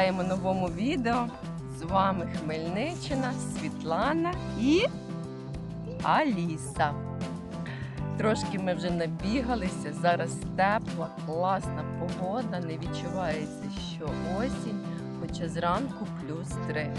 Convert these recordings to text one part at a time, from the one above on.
вітаємо новому відео. З вами Хмельниччина, Світлана і Аліса. Трошки ми вже набігалися, зараз тепла, класна погода, не відчувається, що осінь, хоча зранку плюс 3.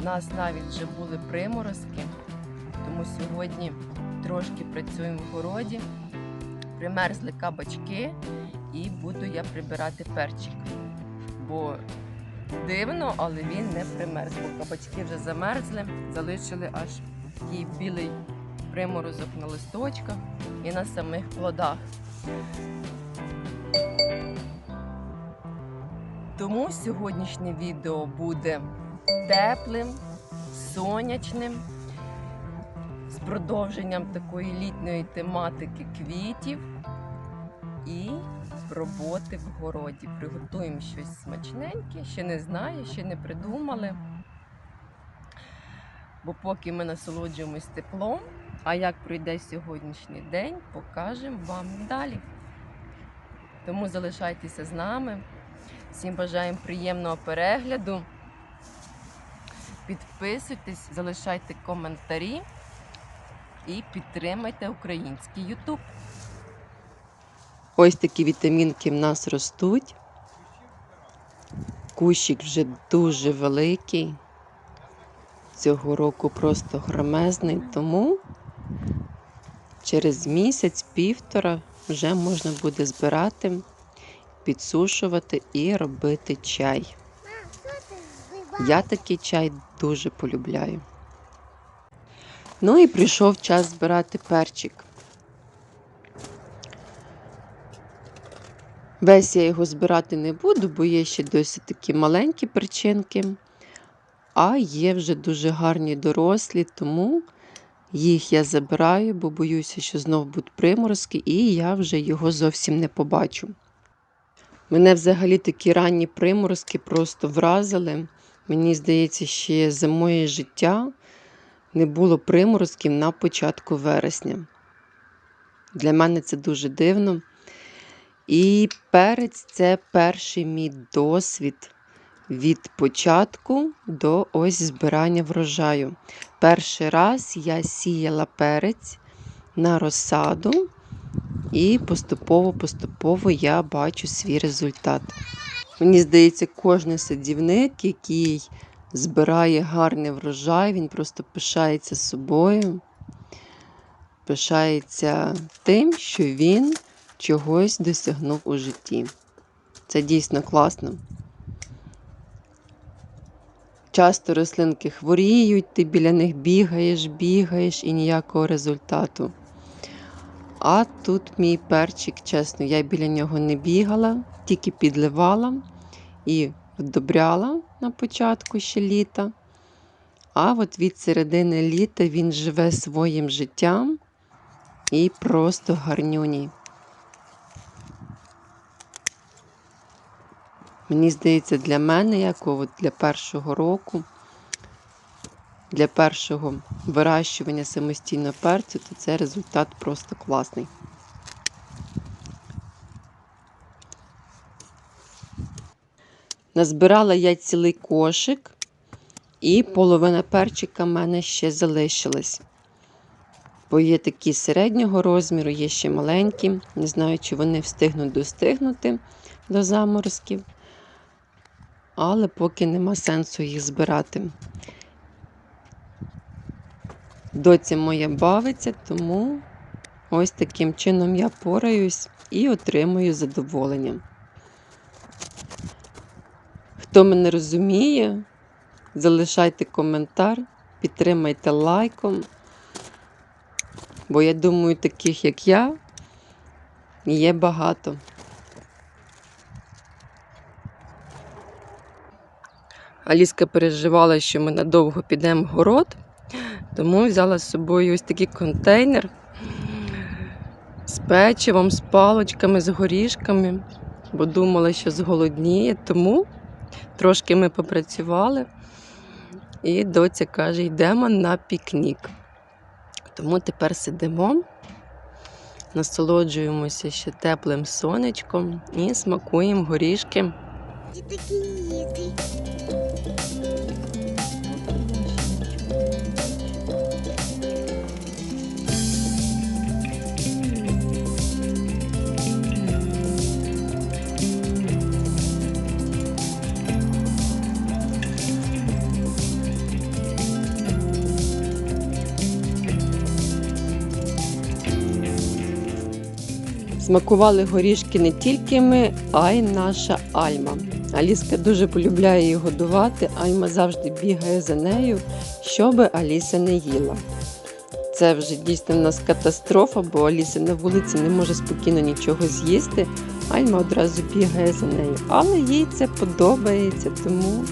У нас навіть вже були приморозки, тому сьогодні трошки працюємо в городі. Примерзли кабачки і буду я прибирати перчик. Бо дивно, але він не примерз, бо кабачки вже замерзли, залишили аж такий білий приморозок на листочках і на самих плодах. Тому сьогоднішнє відео буде теплим, сонячним, з продовженням такої літньої тематики квітів і роботи в городі. Приготуємо щось смачненьке, ще не знаю, ще не придумали. Бо поки ми насолоджуємось теплом, а як пройде сьогоднішній день, покажемо вам далі. Тому залишайтеся з нами. Всім бажаємо приємного перегляду. Підписуйтесь, залишайте коментарі і підтримайте український YouTube. Ось такі вітамінки в нас ростуть. Кущик вже дуже великий. Цього року просто громезний, тому через місяць-півтора вже можна буде збирати, підсушувати і робити чай. Я такий чай дуже полюбляю. Ну і прийшов час збирати перчик. Весь я його збирати не буду, бо є ще досить такі маленькі перчинки, а є вже дуже гарні дорослі, тому їх я забираю, бо боюся, що знов будуть приморозки, і я вже його зовсім не побачу. Мене взагалі такі ранні приморозки просто вразили. Мені здається, ще за моє життя не було приморозків на початку вересня. Для мене це дуже дивно. І перець це перший мій досвід від початку до ось збирання врожаю. Перший раз я сіяла перець на розсаду, і поступово-поступово я бачу свій результат. Мені здається, кожен садівник, який збирає гарний врожай, він просто пишається собою, пишається тим, що він чогось досягнув у житті. Це дійсно класно. Часто рослинки хворіють, ти біля них бігаєш, бігаєш і ніякого результату. А тут мій перчик, чесно, я біля нього не бігала, тільки підливала і вдобряла на початку ще літа. А от від середини літа він живе своїм життям і просто гарнюній. Мені здається, для мене, як от для першого року, для першого вирощування самостійного перцю, то це результат просто класний. Назбирала я цілий кошик, і половина перчика в мене ще залишилась. Бо є такі середнього розміру, є ще маленькі. Не знаю, чи вони встигнуть достигнути до заморозків але поки нема сенсу їх збирати. Доця моя бавиться, тому ось таким чином я пораюсь і отримую задоволення. Хто мене розуміє, залишайте коментар, підтримайте лайком, бо я думаю, таких як я є багато. Аліска переживала, що ми надовго підемо в город, тому взяла з собою ось такий контейнер з печивом, з палочками, з горішками, бо думала, що зголодніє. Тому трошки ми попрацювали. І доця каже, йдемо на пікнік. Тому тепер сидимо, насолоджуємося ще теплим сонечком і смакуємо горішки Ти такі Смакували горішки не тільки ми, а й наша Альма. Аліска дуже полюбляє її годувати, Альма завжди бігає за нею, щоб Аліса не їла. Це вже дійсно в нас катастрофа, бо Аліса на вулиці не може спокійно нічого з'їсти. Альма одразу бігає за нею. Але їй це подобається, тому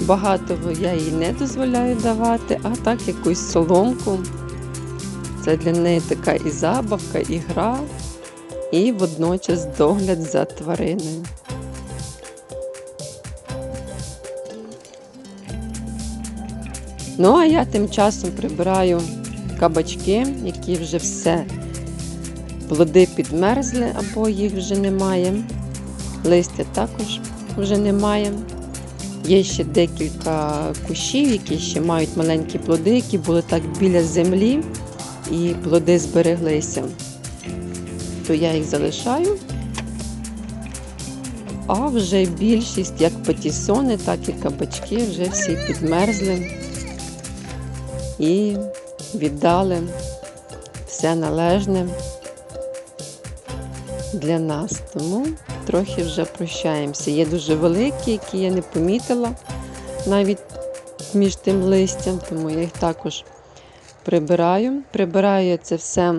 багато я їй не дозволяю давати, а так якусь соломку. Це для неї така і забавка, і гра, і водночас догляд за твариною. Ну, а я тим часом прибираю кабачки, які вже все плоди підмерзли або їх вже немає. Листя також вже немає. Є ще декілька кущів, які ще мають маленькі плоди, які були так біля землі і плоди збереглися, то я їх залишаю. А вже більшість, як патісони, так і кабачки, вже всі підмерзли і віддали все належне для нас. Тому трохи вже прощаємося. Є дуже великі, які я не помітила навіть між тим листям, тому я їх також прибираю. Прибираю це все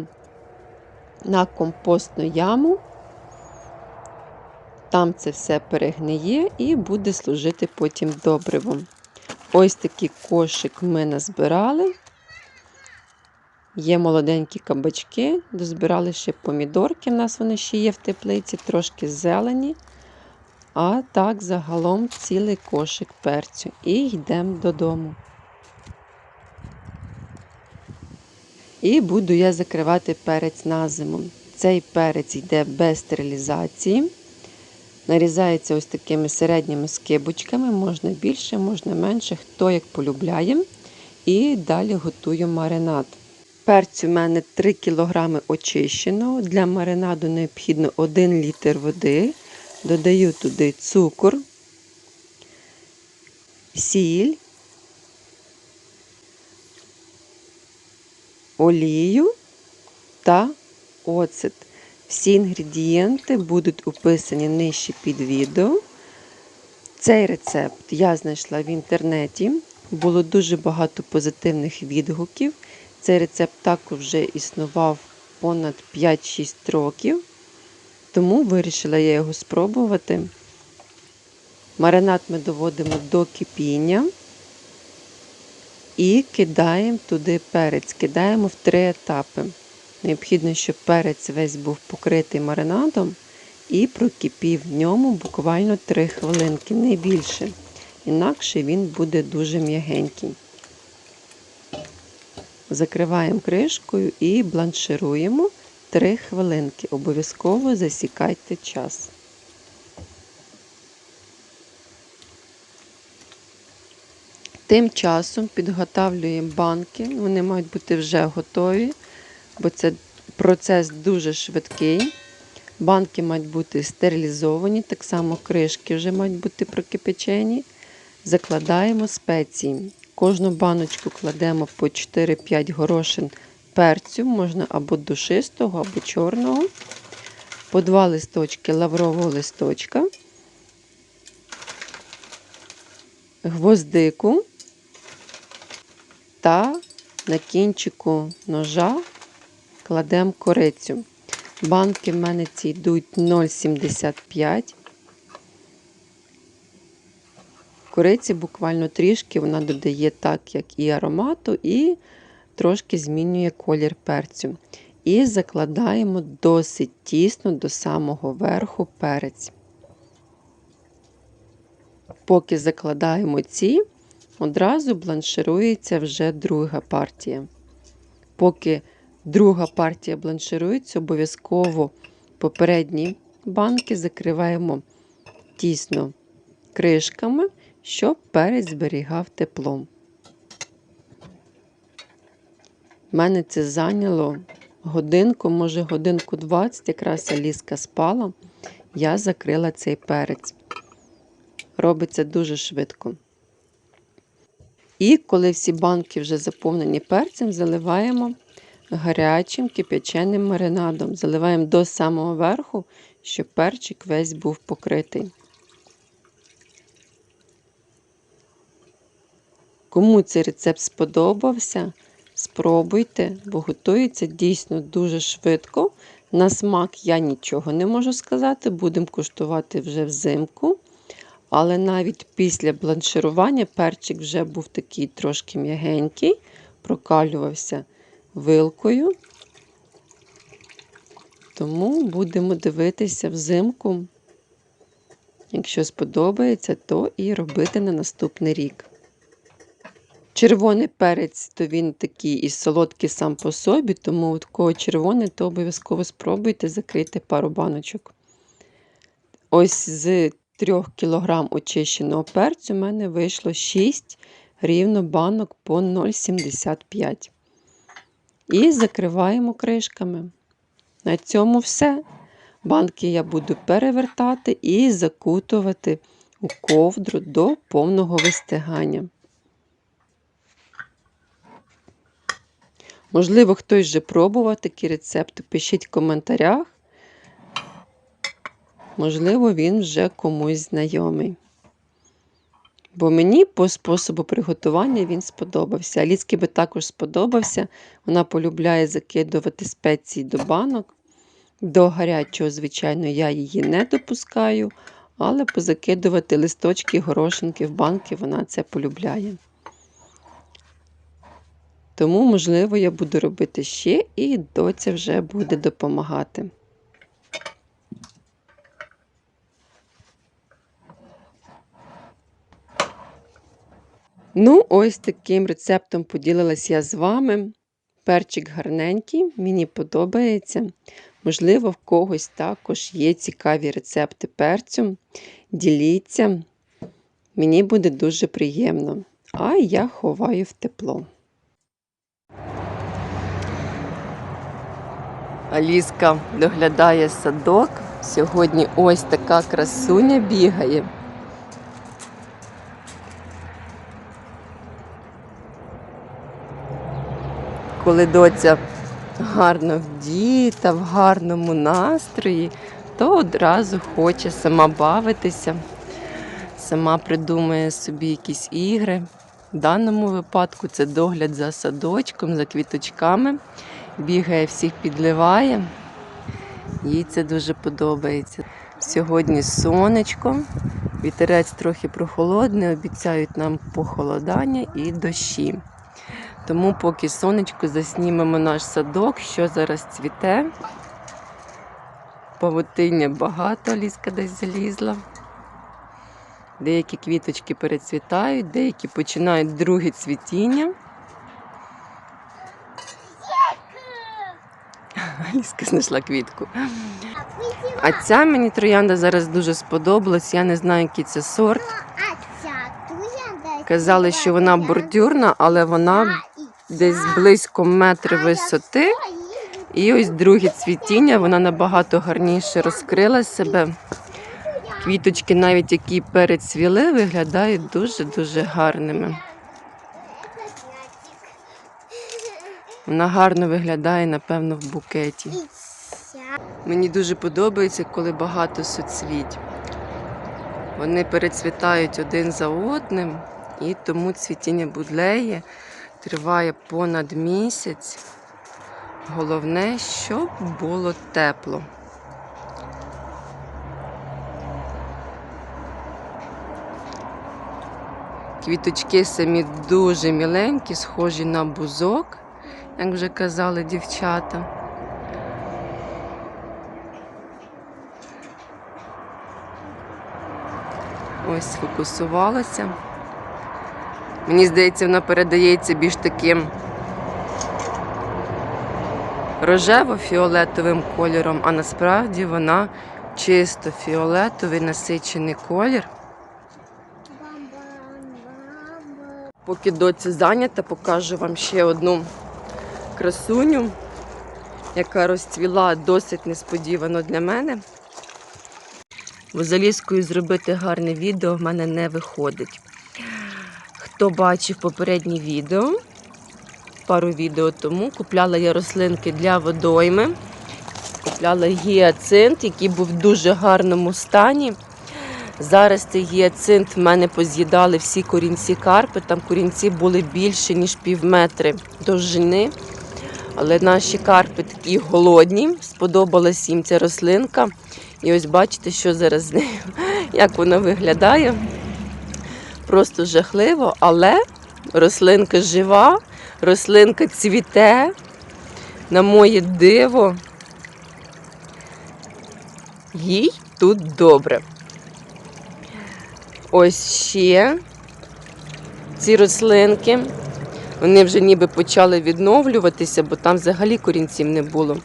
на компостну яму. Там це все перегниє і буде служити потім добривом. Ось такий кошик ми назбирали. Є молоденькі кабачки, дозбирали ще помідорки, в нас вони ще є в теплиці, трошки зелені. А так, загалом цілий кошик перцю. І йдемо додому. І буду я закривати перець на зиму. Цей перець йде без стерилізації. Нарізається ось такими середніми скибочками, можна більше, можна менше, хто як полюбляє. І далі готую маринад. Перцю у мене 3 кг очищеного. Для маринаду необхідно 1 літр води. Додаю туди цукор, сіль, олію та оцет. Всі інгредієнти будуть описані нижче під відео. Цей рецепт я знайшла в інтернеті. Було дуже багато позитивних відгуків. Цей рецепт також вже існував понад 5-6 років, тому вирішила я його спробувати. Маринад ми доводимо до кипіння і кидаємо туди перець. Кидаємо в три етапи. Необхідно, щоб перець весь був покритий маринадом і прокипів в ньому буквально 3 хвилинки, не більше. Інакше він буде дуже м'ягенький. Закриваємо кришкою і бланшируємо 3 хвилинки. Обов'язково засікайте час. Тим часом підготавлюємо банки, вони мають бути вже готові, бо це процес дуже швидкий. Банки мають бути стерилізовані, так само кришки вже мають бути прокипячені. Закладаємо спеції. Кожну баночку кладемо по 4-5 горошин перцю, можна або душистого, або чорного, по 2 листочки лаврового листочка, гвоздику та на кінчику ножа кладемо корицю. Банки в мене ці йдуть 0,75. Кориці буквально трішки вона додає так, як і аромату, і трошки змінює колір перцю. І закладаємо досить тісно до самого верху перець. Поки закладаємо ці, одразу бланширується вже друга партія. Поки друга партія бланширується, обов'язково попередні банки закриваємо тісно кришками, щоб перець зберігав тепло. У мене це зайняло годинку, може годинку 20, якраз Аліска спала, я закрила цей перець. Робиться дуже швидко. І коли всі банки вже заповнені перцем, заливаємо гарячим кип'яченим маринадом. Заливаємо до самого верху, щоб перчик весь був покритий. Кому цей рецепт сподобався, спробуйте, бо готується дійсно дуже швидко. На смак я нічого не можу сказати, будемо куштувати вже взимку. Але навіть після бланширування перчик вже був такий трошки м'ягенький, прокалювався вилкою. Тому будемо дивитися взимку. Якщо сподобається, то і робити на наступний рік. Червоний перець, то він такий і солодкий сам по собі, тому от кого червоний, то обов'язково спробуйте закрити пару баночок. Ось з 3 кг очищеного перцю у мене вийшло 6 рівно банок по 0,75. І закриваємо кришками. На цьому все. Банки я буду перевертати і закутувати у ковдру до повного вистигання. Можливо, хтось вже пробував такі рецепти, пишіть в коментарях. Можливо, він вже комусь знайомий. Бо мені по способу приготування він сподобався. Аліцький би також сподобався. Вона полюбляє закидувати спеції до банок. До гарячого, звичайно, я її не допускаю, але позакидувати листочки, горошинки в банки вона це полюбляє. Тому, можливо, я буду робити ще і доця вже буде допомагати. Ну, ось таким рецептом поділилась я з вами. Перчик гарненький, мені подобається. Можливо, в когось також є цікаві рецепти перцю. Діліться, мені буде дуже приємно. А я ховаю в тепло. Аліска доглядає садок. Сьогодні ось така красуня бігає. Коли доця гарно вдіта, в гарному настрої, то одразу хоче сама бавитися, сама придумує собі якісь ігри. В даному випадку це догляд за садочком, за квіточками. Бігає, всіх підливає. Їй це дуже подобається. Сьогодні сонечко, вітерець трохи прохолодний, обіцяють нам похолодання і дощі. Тому поки сонечко заснімемо наш садок, що зараз цвіте. Павутиння багато, ліска десь залізла. Деякі квіточки перецвітають, деякі починають друге цвітіння. Ліска знайшла квітку. А ця мені троянда зараз дуже сподобалась. Я не знаю, який це сорт. Казали, що вона бордюрна, але вона десь близько метри висоти. І ось друге цвітіння, вона набагато гарніше розкрила себе. Квіточки, навіть які перецвіли, виглядають дуже-дуже гарними. Вона гарно виглядає, напевно, в букеті. Мені дуже подобається, коли багато суцвіть. Вони перецвітають один за одним, і тому цвітіння будлеї триває понад місяць. Головне, щоб було тепло. Квіточки самі дуже міленькі, схожі на бузок, як вже казали дівчата. Ось сфокусувалася. Мені здається, вона передається більш таким рожево-фіолетовим кольором, а насправді вона чисто фіолетовий насичений колір. Поки доця зайнята, покажу вам ще одну красуню, яка розцвіла досить несподівано для мене. Бо залізкою зробити гарне відео в мене не виходить. Хто бачив попереднє відео, пару відео тому, купляла я рослинки для водойми. Купляла гіацинт, який був в дуже гарному стані. Зараз цей гіацинт в мене поз'їдали всі корінці карпи. Там корінці були більше, ніж пів метри довжини. Але наші карпи такі голодні. Сподобалась їм ця рослинка. І ось бачите, що зараз з нею, як вона виглядає. Просто жахливо, але рослинка жива, рослинка цвіте. На моє диво, їй тут добре. Ось ще ці рослинки. Вони вже ніби почали відновлюватися, бо там взагалі корінців не було.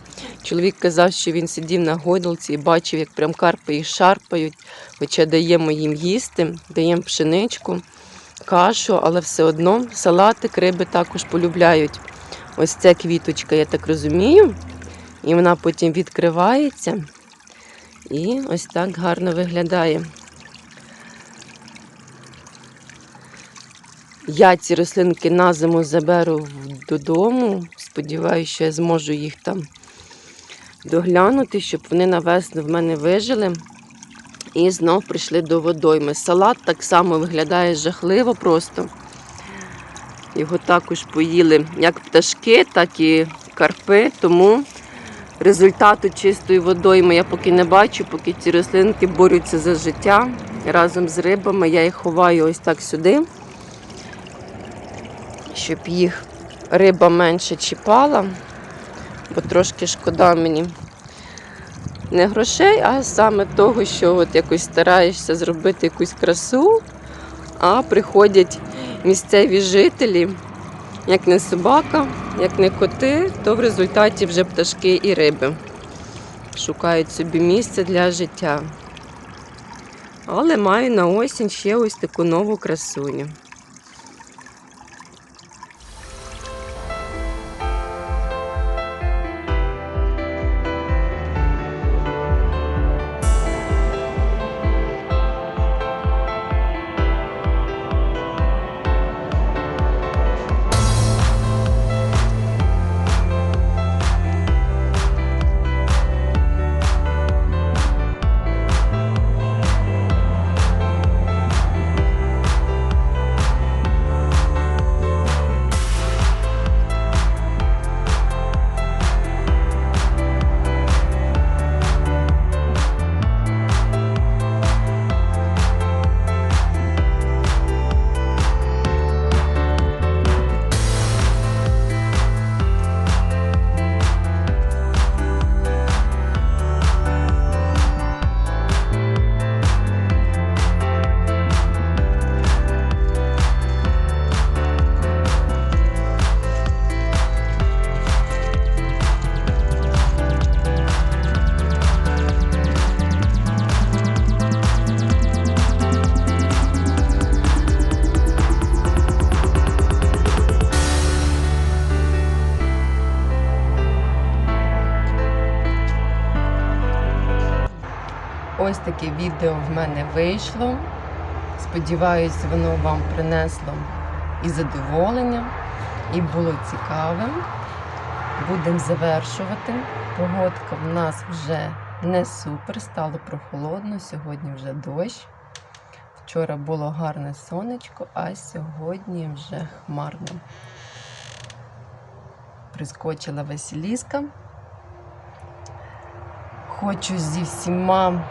Чоловік казав, що він сидів на гойдалці і бачив, як прям карпи їх шарпають, хоча даємо їм їсти, даємо пшеничку, кашу, але все одно салатик риби також полюбляють. Ось ця квіточка, я так розумію, і вона потім відкривається. І ось так гарно виглядає. Я ці рослинки на зиму заберу додому. Сподіваюся, що я зможу їх там доглянути, щоб вони на весну в мене вижили. І знов прийшли до водойми. Салат так само виглядає жахливо просто. Його також поїли як пташки, так і карпи. Тому результату чистої водойми я поки не бачу, поки ці рослинки борються за життя разом з рибами. Я їх ховаю ось так сюди щоб їх риба менше чіпала, бо трошки шкода мені не грошей, а саме того, що от якось стараєшся зробити якусь красу, а приходять місцеві жителі, як не собака, як не коти, то в результаті вже пташки і риби шукають собі місце для життя. Але маю на осінь ще ось таку нову красуню. Ось таке відео в мене вийшло. Сподіваюсь, воно вам принесло і задоволення, і було цікавим. Будемо завершувати. Погодка в нас вже не супер, стало прохолодно, сьогодні вже дощ. Вчора було гарне сонечко, а сьогодні вже хмарно. Прискочила Василіска. Хочу зі всіма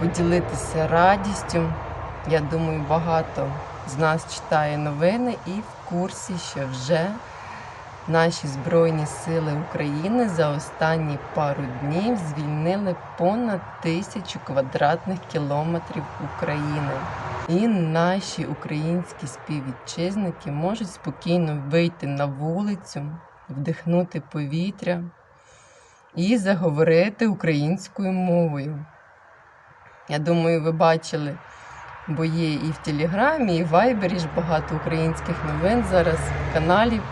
поділитися радістю. Я думаю, багато з нас читає новини і в курсі, що вже наші Збройні Сили України за останні пару днів звільнили понад тисячу квадратних кілометрів України. І наші українські співвітчизники можуть спокійно вийти на вулицю, вдихнути повітря і заговорити українською мовою. Я думаю, ви бачили, бо є і в Телеграмі, і в Вайбері ж багато українських новин зараз, каналів,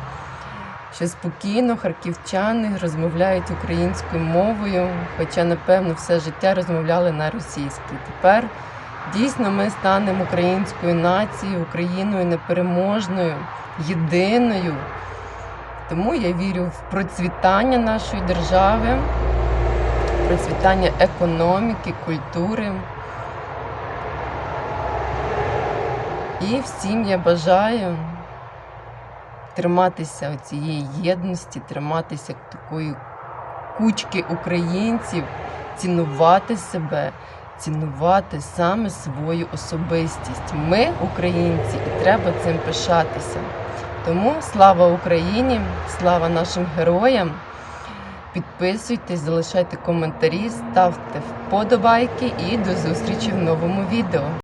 що спокійно харківчани розмовляють українською мовою, хоча, напевно, все життя розмовляли на російській. Тепер дійсно ми станемо українською нацією, Україною непереможною, єдиною. Тому я вірю в процвітання нашої держави, процвітання економіки, культури. І всім я бажаю триматися цієї єдності, триматися такої кучки українців, цінувати себе, цінувати саме свою особистість. Ми українці, і треба цим пишатися. Тому слава Україні, слава нашим героям. Підписуйтесь, залишайте коментарі, ставте вподобайки і до зустрічі в новому відео.